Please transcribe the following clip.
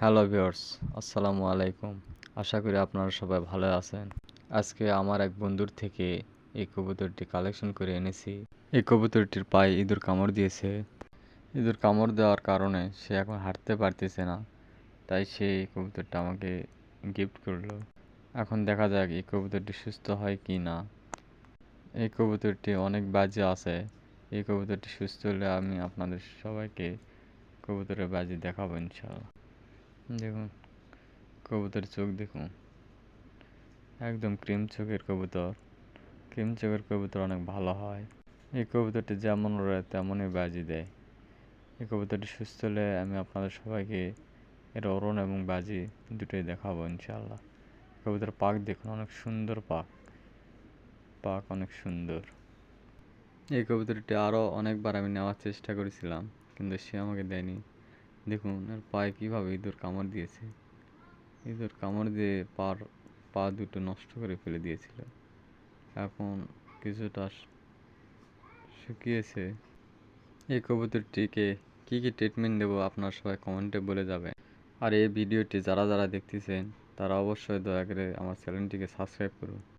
Hello viewers, আসসালামু আলাইকুম। আশা করি আপনারা সবাই ভালো আছেন। আজকে আমার এক বন্ধুর থেকে এই কবুতরটি কালেকশন করে এনেছি। এই কবুতরটির পায়ে ইঁদুর কামড় দিয়েছে। ইঁদুর কামড় দেওয়ার কারণে সে এখন হাঁটতে পারতেছে না, তাই সে এই কবুতরটা আমাকে গিফট করল। এখন দেখা যাক এই কবুতরটি সুস্থ হয় কি না। এই কবুতরটি অনেক বাজে আছে। এই কবুতরটি সুস্থ হলে আমি আপনাদের সবাইকে কবুতরের বাজি দেখাবো ইনশাআল্লাহ। দেখুন কবুতরের চোখ দেখুন। একদম ক্রিম চোখের কবুতর। ক্রিম চোখের কবুতর অনেক ভালো হয়। এই কবুতরটি যেমন ওড়ে তেমনই বাজি দেয়। এই কবুতরটি সুস্থ হলে আমি আপনাদের সবাইকে এর ওড়ন এবং বাজি দুটোই দেখাবো ইনশাল্লাহ কবুতর পাক দেখুন, অনেক সুন্দর পাক। পাক অনেক সুন্দর। এই কবুতরটি আরও অনেকবার আমি নেওয়ার চেষ্টা করেছিলাম, কিন্তু সে আমাকে দেয়নি। দেখুন, এর পায়ে কীভাবে ইঁদুর কামড় দিয়েছে? ইঁদুর কামড় দিয়ে পার, পা দুটো নষ্ট করে ফেলে দিয়েছিল। এখন কিছুটা শুকিয়েছে। এই কবুতরটিকে কী কী ট্রিটমেন্ট দেবো আপনার সবাই কমেন্টে বলে যাবে আর এই ভিডিওটি যারা যারা দেখতেছেন, তারা অবশ্যই দয়া করে আমার চ্যানেলটিকে সাবস্ক্রাইব করুন।